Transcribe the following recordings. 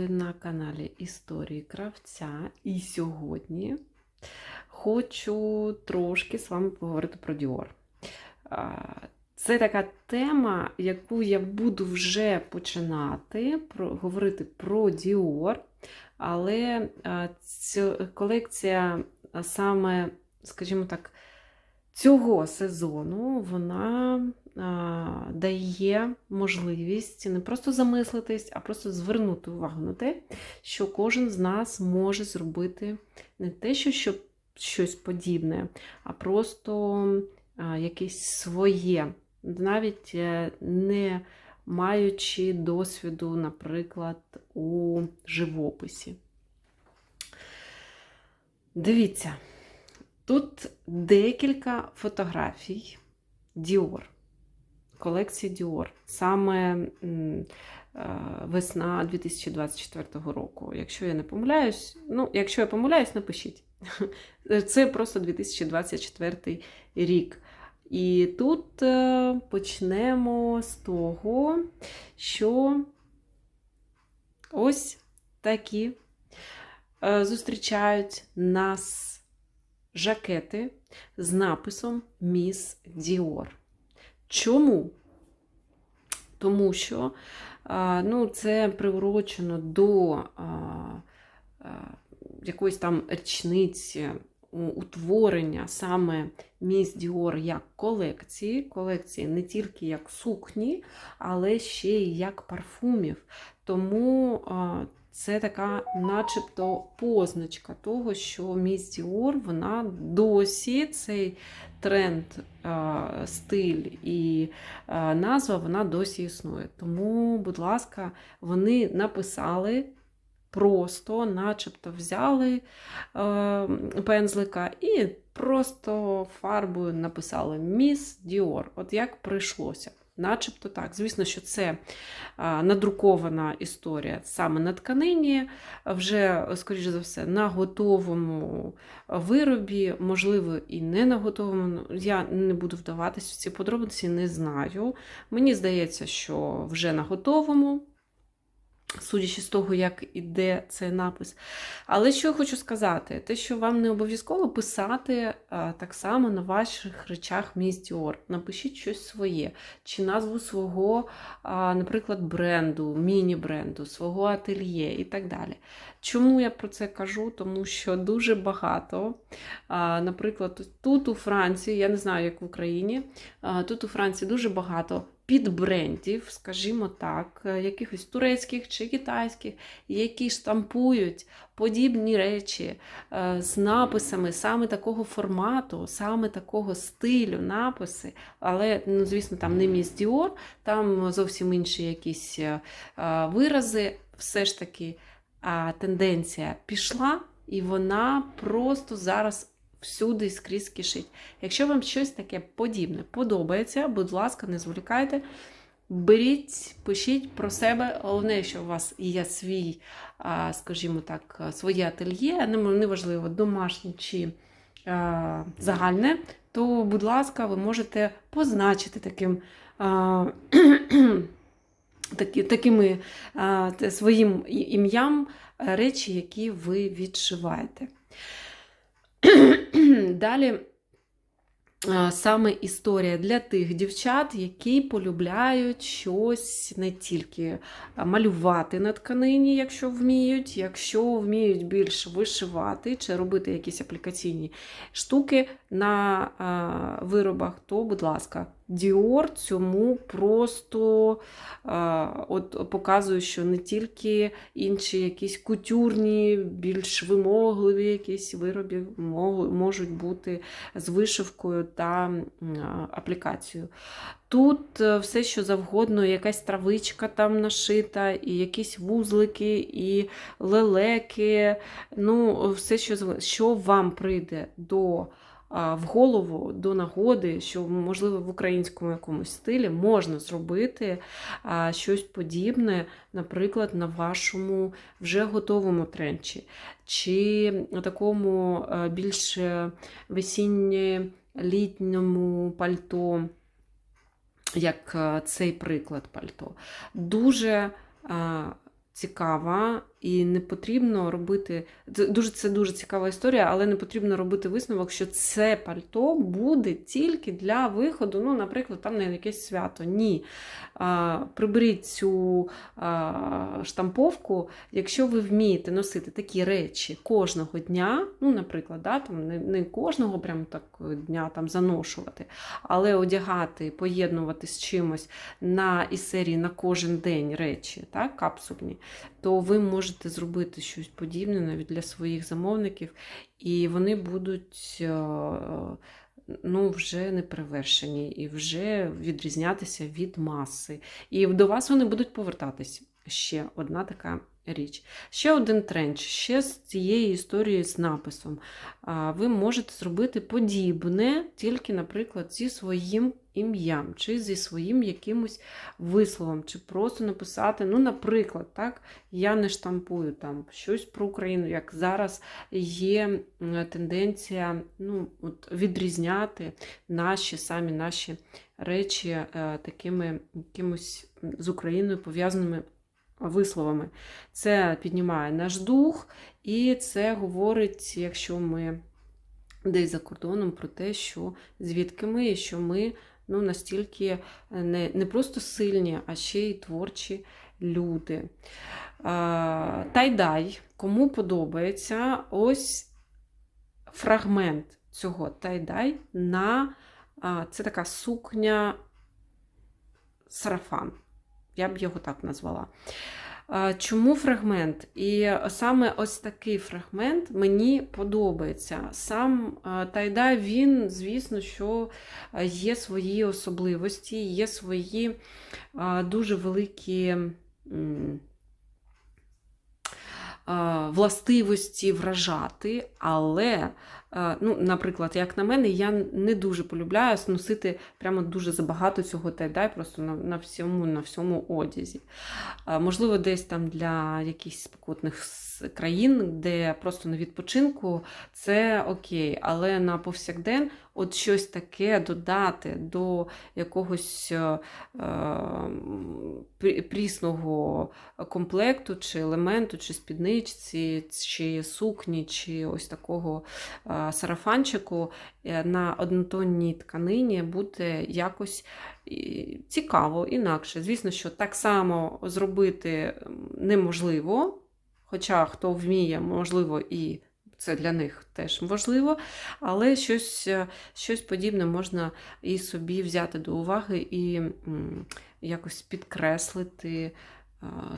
ви на каналі Історії Кравця. І сьогодні хочу трошки з вами поговорити про Діор. Це така тема, яку я буду вже починати про, говорити про Діор, але ця колекція саме, скажімо так, цього сезону вона дає можливість не просто замислитись, а просто звернути увагу на те, що кожен з нас може зробити не те, що щоб щось подібне, а просто якесь своє, навіть е, не маючи досвіду, наприклад, у живописі. Дивіться. Тут декілька фотографій Dior, колекції Dior, саме е, весна 2024 року. Якщо я не помиляюсь, ну, якщо я помиляюсь, напишіть. Це просто 2024 рік. І тут е, почнемо з того, що ось такі е, зустрічають нас жакети з написом Міс Діор. Чому? Тому що ну, це приурочено до якоїсь там річниці утворення саме Міс Діор як колекції. Колекції не тільки як сукні, але ще й як парфумів. Тому це така, начебто, позначка того, що Міс Діор, вона досі цей тренд, стиль і назва вона досі існує. Тому, будь ласка, вони написали. Просто, начебто, взяли е, пензлика і просто фарбою написали Міс Діор. От як прийшлося. Начебто так. Звісно, що це надрукована історія саме на тканині, вже, скоріш за все, на готовому виробі, можливо, і не на готовому. Я не буду вдаватися в ці подробиці, не знаю. Мені здається, що вже на готовому судячи з того, як іде цей напис. Але що я хочу сказати, те, що вам не обов'язково писати а, так само на ваших речах міст Діор. Напишіть щось своє, чи назву свого, а, наприклад, бренду, міні-бренду, свого ательє і так далі. Чому я про це кажу? Тому що дуже багато, а, наприклад, тут у Франції, я не знаю, як в Україні, а, тут у Франції дуже багато підбрендів, скажімо так, е, якихось турецьких чи китайських, які штампують подібні речі е, з написами саме такого формату, саме такого стилю написи, але, ну, звісно, там не міс Діор, там зовсім інші якісь е, вирази. Все ж таки тенденція пішла, і вона просто зараз всюди скрізь кишить. Якщо вам щось таке подібне подобається, будь ласка, не зволікайте. Беріть, пишіть про себе. Головне, що у вас є свій, скажімо так, своє ательє, неважливо, домашнє чи загальне, то, будь ласка, ви можете позначити таким. Такі, такими своїм ім'ям речі, які ви відшиваєте. Далі саме історія для тих дівчат, які полюбляють щось не тільки малювати на тканині, якщо вміють, якщо вміють більш вишивати чи робити якісь аплікаційні штуки на виробах, то, будь ласка, Діор цьому просто а, от показує, що не тільки інші якісь кутюрні, більш вимогливі якісь вироби можуть бути з вишивкою та аплікацією. Тут е, все, що завгодно, якась травичка там нашита, і якісь вузлики, і лелеки. Ну, все, що, що вам прийде до в голову до нагоди, що, можливо, в українському якомусь стилі можна зробити щось подібне, наприклад, на вашому вже готовому тренчі, чи на такому більш весінньо-літньому пальто, як цей приклад пальто. Дуже цікава, і не потрібно робити. Це дуже, це дуже цікава історія, але не потрібно робити висновок, що це пальто буде тільки для виходу, ну, наприклад, там на якесь свято. Ні. А, приберіть цю а, штамповку, якщо ви вмієте носити такі речі кожного дня, ну, наприклад, да, там, не, не кожного прям так дня там заношувати, але одягати, поєднувати з чимось на із серії на кожен день речі, так, капсульні, то ви можете зробити щось подібне навіть для своїх замовників, і вони будуть е, ну, вже не перевершені і вже відрізнятися від маси. І до вас вони будуть повертатись. Ще одна така річ. Ще один тренд, ще з цієї історії з написом. Ви можете зробити подібне, тільки, наприклад, зі своїм ім'ям, чи зі своїм якимось висловом, чи просто написати, ну, наприклад, так, я не штампую там щось про Україну, як зараз є тенденція ну, от, відрізняти наші самі наші речі е, такими якимось з Україною пов'язаними висловами. Це піднімає наш дух, і це говорить, якщо ми десь за кордоном, про те, що звідки ми, і що ми ну, настільки не, не просто сильні, а ще й творчі люди. А, Тайдай, кому подобається ось фрагмент цього тайдай на це така сукня сарафан. Я б його так назвала. Чому фрагмент? І саме ось такий фрагмент мені подобається. Сам Тайда, він, звісно, що є свої особливості, є свої дуже великі. А, Властивості вражати, але, ну, наприклад, як на мене, я не дуже полюбляю носити прямо дуже забагато цього тайдай просто на, на, всьому, на всьому одязі. Можливо, десь там для якихось спекотних країн, де просто на відпочинку, це окей, але на повсякден от щось таке додати до якогось е, е, прісного комплекту, чи елементу, чи спідничці, чи сукні, чи ось такого е, сарафанчику е, на однотонній тканині буде якось цікаво, інакше. Звісно, що так само зробити неможливо, хоча хто вміє, можливо, і це для них теж можливо, але щось, е, щось подібне можна і собі взяти до уваги і якось підкреслити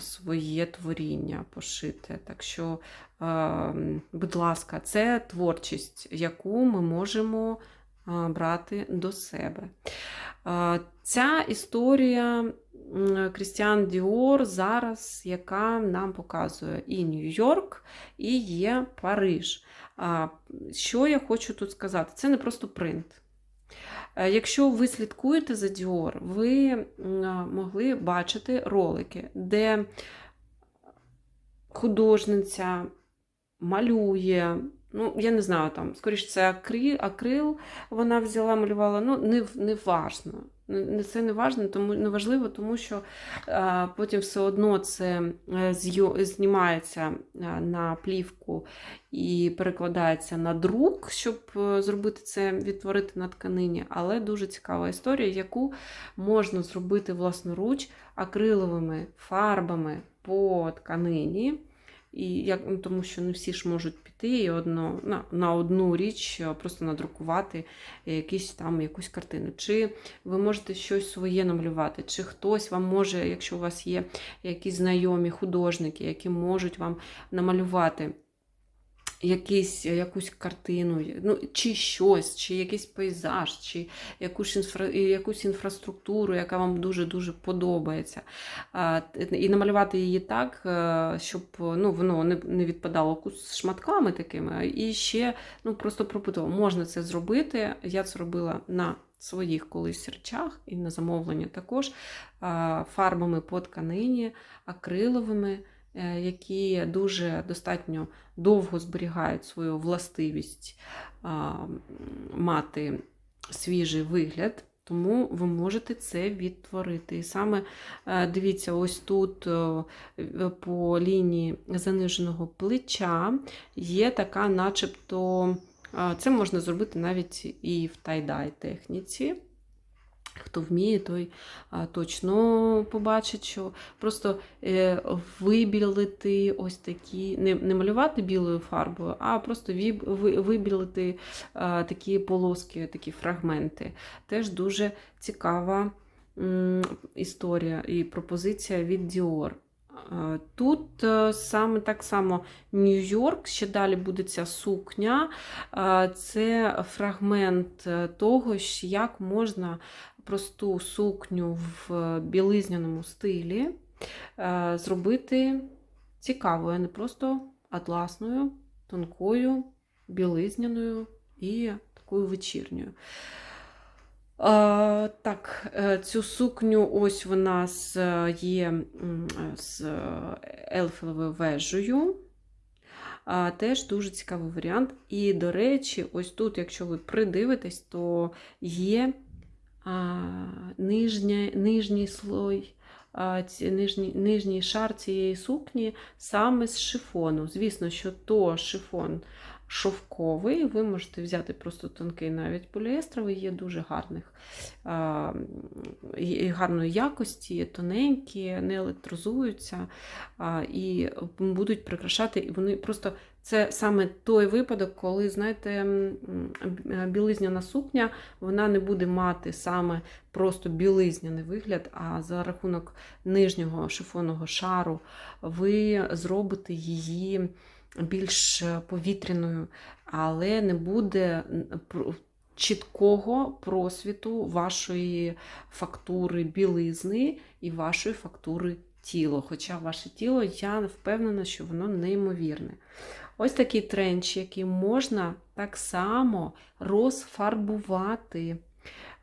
своє творіння, пошити. Так що, будь ласка, це творчість, яку ми можемо брати до себе. Ця історія Крістіан Діор зараз, яка нам показує і Нью-Йорк, і є Париж. Що я хочу тут сказати? Це не просто принт. Е, Якщо ви слідкуєте за Dior, ви могли бачити ролики, де художниця малює. Ну, я не знаю, там, скоріш, це акрил, акрил вона взяла, малювала. Ну, не, не важно. Це не важно, тому не важливо, тому що а, потім все одно це е, знімається е, на плівку і перекладається на друк, щоб е, зробити це, відтворити на тканині. Але дуже цікава історія, яку можна зробити власноруч акриловими фарбами по тканині. І як, ну, тому що не всі ж можуть піти і одно, на, на одну річ просто надрукувати якісь там якусь картину. Чи ви можете щось своє намалювати, чи хтось вам може, якщо у вас є якісь знайомі художники, які можуть вам намалювати якийсь, якусь картину, ну, чи щось, чи якийсь пейзаж, чи якусь, інфра, якусь інфраструктуру, яка вам дуже-дуже подобається. І намалювати її так, е, щоб ну, воно не, відпадало кус- шматками такими, і ще ну, просто пропитувало. Можна це зробити. Я це робила на своїх колись речах і на замовлення також фарбами по тканині, акриловими е, які дуже достатньо довго зберігають свою властивість мати свіжий вигляд. Тому ви можете це відтворити. І саме е, дивіться, ось тут е, по лінії заниженого плеча є така, начебто, е, це можна зробити навіть і в тайдай техніці. Хто вміє, той точно побачить, що просто е, вибілити ось такі, не, не малювати білою фарбою, а просто вибілити такі полоски, такі фрагменти. Теж дуже цікава історія і пропозиція від. Е, Тут е, саме так само Нью-Йорк, ще далі буде ця сукня. Це фрагмент е, того, як можна просту сукню в білизняному стилі е, зробити цікавою, а не просто атласною, тонкою, білизняною і такою вечірньою. Е, так, е, цю сукню ось з, е, є е, з е, вежею. Теж дуже цікавий варіант. І, до речі, ось тут, якщо ви придивитесь, то є нижня, нижній слой, ці, нижній, нижній шар цієї сукні саме з шифону. Звісно, що то шифон шовковий, ви можете взяти просто тонкий навіть поліестровий, є дуже гарних а, і гарної якості, тоненькі, не електрозуються а, і будуть прикрашати, і вони просто це саме той випадок, коли, знаєте, м, білизняна сукня, вона не буде мати саме просто білизняний вигляд, а за рахунок нижнього шифонного шару ви зробите її більш повітряною, але не буде чіткого просвіту вашої фактури білизни і вашої фактури тіла. Хоча ваше тіло, я впевнена, що воно неймовірне. Ось такий тренч, який можна так само розфарбувати.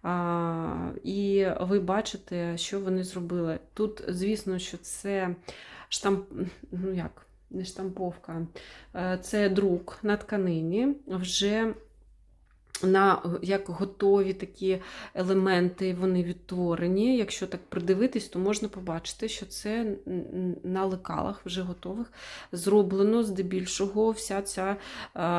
А, і ви бачите, що вони зробили. Тут, звісно, що це штамп, ну як, не штамповка, е, це друк на тканині. Вже на як готові такі елементи, вони відтворені. Якщо так придивитись, то можна побачити, що це на лекалах вже готових зроблено здебільшого вся ця е,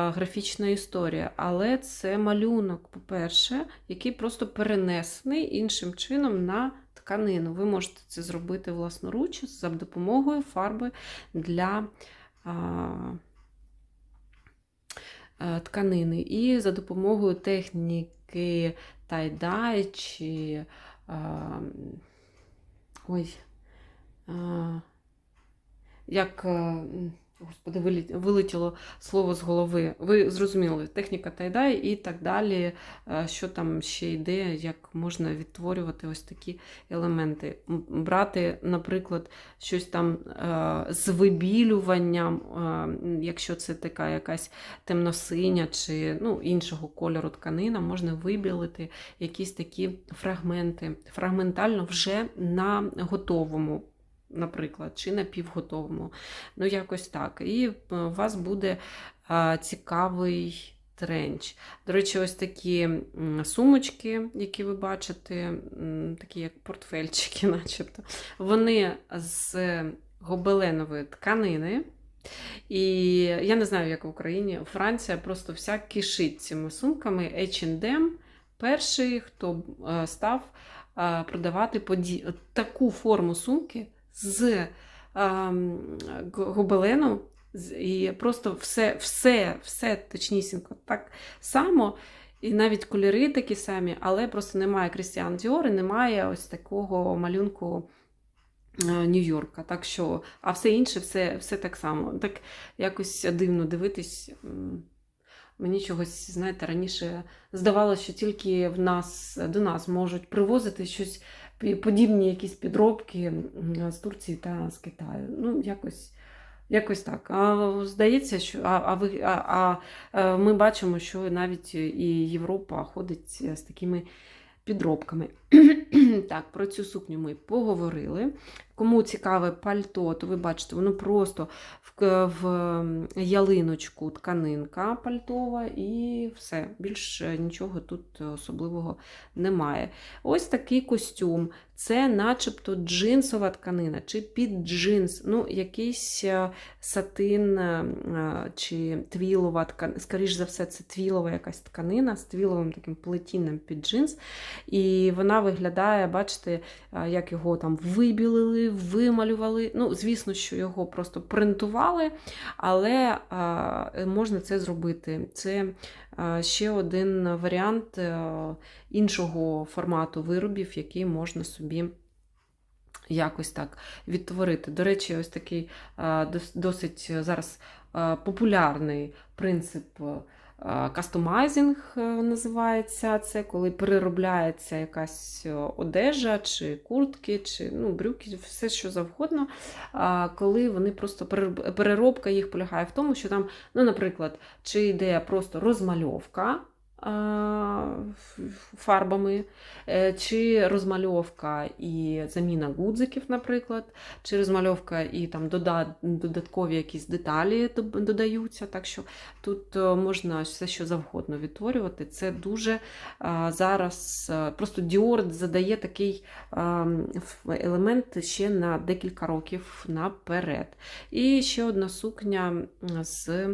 графічна історія. Але це малюнок, по-перше, який просто перенесений іншим чином на тканину. Ви можете це зробити власноруч за допомогою фарби для. Е, тканини. І за допомогою техніки тайдай чи а, ой, а, як, господи, вилетіло слово з голови. Ви зрозуміли, техніка тайдай і так далі, що там ще йде, як можна відтворювати ось такі елементи. Брати, наприклад, щось там е, з вибілюванням, е, якщо це така якась темно-синя чи ну, іншого кольору тканина, можна вибілити якісь такі фрагменти, фрагментально вже на готовому. Наприклад, чи на півготовому. Ну, якось так. І е, у вас буде е, цікавий тренч. До речі, ось такі сумочки, які ви бачите, такі як портфельчики, начебто, вони з гобеленової тканини. І я не знаю, як в Україні, Франція просто вся кишить цими сумками. H&M перший, хто е, став продавати таку форму сумки з ем, гобелену, і просто все, все, все точнісінько так само. І навіть кольори такі самі, але просто немає Крістіан Діор і немає ось такого малюнку е, Нью-Йорка. Так що, а все інше, все, все так само. Так якось дивно дивитись. Мені чогось, знаєте, раніше здавалося, що тільки в нас, до нас можуть привозити щось подібні якісь підробки з Турції та з Китаю. Ну, якось, якось так. А здається, що а, а, ви, а, а, е, ми бачимо, що навіть і Європа ходить з такими підробками. Так, про цю сукню ми поговорили. Кому цікаве пальто, то ви бачите, воно просто в, в ялиночку тканинка пальтова і все. Більш е, нічого тут особливого немає. Ось такий костюм. Це начебто джинсова тканина чи під джинс, ну, якийсь е, сатин е, е, чи твілова тканина. Скоріше за все, це твілова якась тканина з твіловим таким плетінням під джинс. І вона виглядає, бачите, як його там вибілили, вималювали. Ну, звісно, що його просто принтували, але можна це зробити. Це ще один варіант е, іншого формату виробів, який можна собі. Якось так відтворити. До речі, ось такий досить зараз популярний принцип кастомайзинг е, називається це, коли переробляється якась е, одежа, чи куртки, чи ну, брюки, все що завгодно. Коли вони просто переробка їх полягає в тому, що там, ну, наприклад, чи йде просто розмальовка. Фарбами, е, чи розмальовка і заміна гудзиків, наприклад, чи розмальовка і там додаткові якісь деталі додаються. Так що тут е, можна все, що завгодно відтворювати. Це дуже зараз е, просто Dior задає такий елемент ще на декілька років наперед. І ще одна сукня з.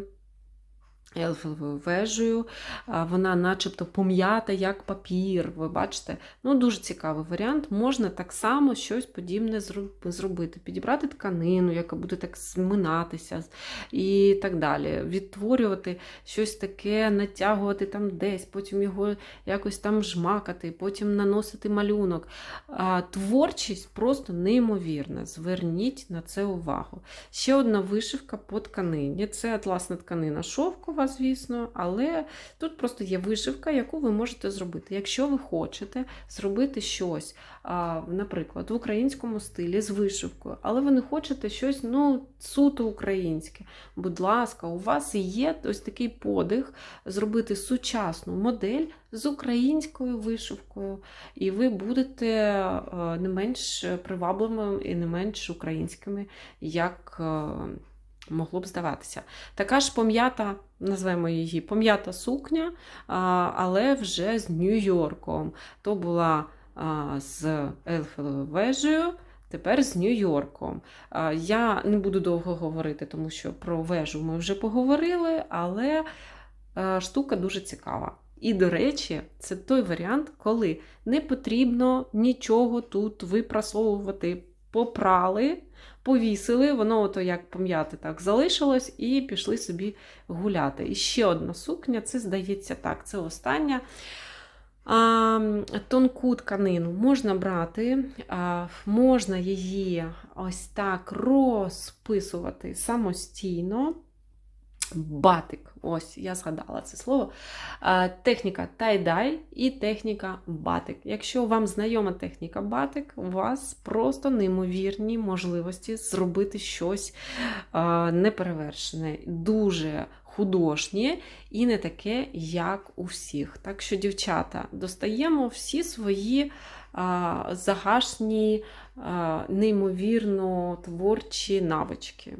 Елфовою вежею, вона начебто пом'ята як папір. Ви бачите? Ну, дуже цікавий варіант. Можна так само щось подібне зробити. Підібрати тканину, яка буде так зминатися і так далі. Відтворювати щось таке, натягувати там десь, потім його якось там жмакати, потім наносити малюнок. Творчість просто неймовірна. Зверніть на це увагу. Ще одна вишивка по тканині. Це атласна тканина шовкова, звісно, але тут просто є вишивка, яку ви можете зробити. Якщо ви хочете зробити щось, наприклад, в українському стилі з вишивкою, але ви не хочете щось ну, суто українське. Будь ласка, у вас є ось такий подих зробити сучасну модель з українською вишивкою, і ви будете не менш привабливими і не менш українськими, як могло б здаватися. Така ж пом'ята, назвемо її пом'ята сукня, але вже з Нью-Йорком. То була з Ельфелевою вежею. Тепер з Нью-Йорком. Я не буду довго говорити, тому що про вежу ми вже поговорили, але штука дуже цікава. І, до речі, це той варіант, коли не потрібно нічого тут випрасовувати. Попрали, повісили, воно ото як пом'яти так залишилось, і пішли собі гуляти. І ще одна сукня, це здається так, це остання. А, тонку тканину можна брати, а, можна її ось так розписувати самостійно. Батик, ось я згадала це слово. Техніка тай-дай і техніка батик. Якщо вам знайома техніка батик, у вас просто неймовірні можливості зробити щось неперевершене, дуже художнє і не таке, як у всіх. Так що, дівчата, достаємо всі свої загашні, неймовірно творчі навички.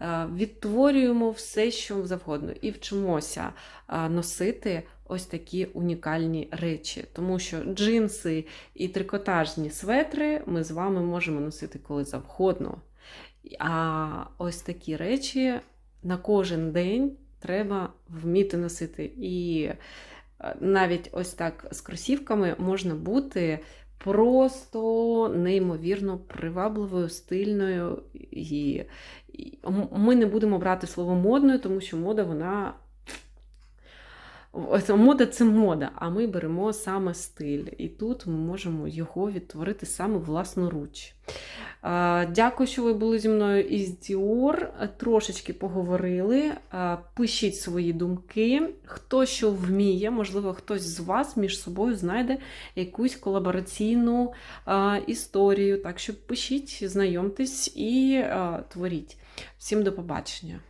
Е, Відтворюємо все, що завгодно, і вчимося е, носити ось такі унікальні речі. Тому що джинси і трикотажні светри ми з вами можемо носити коли завгодно. А ось такі речі на кожен день треба вміти носити. І е, навіть ось так з кросівками можна бути просто неймовірно привабливою, стильною. І ми не будемо брати слово модною, тому що мода вона. Мода це мода, а ми беремо саме стиль. І тут ми можемо його відтворити саме власноруч. Дякую, що ви були зі мною із Діор. Трошечки поговорили. Пишіть свої думки. Хто що вміє, можливо, хтось з вас між собою знайде якусь колабораційну історію. Так що пишіть, знайомтесь і творіть. Всім до побачення!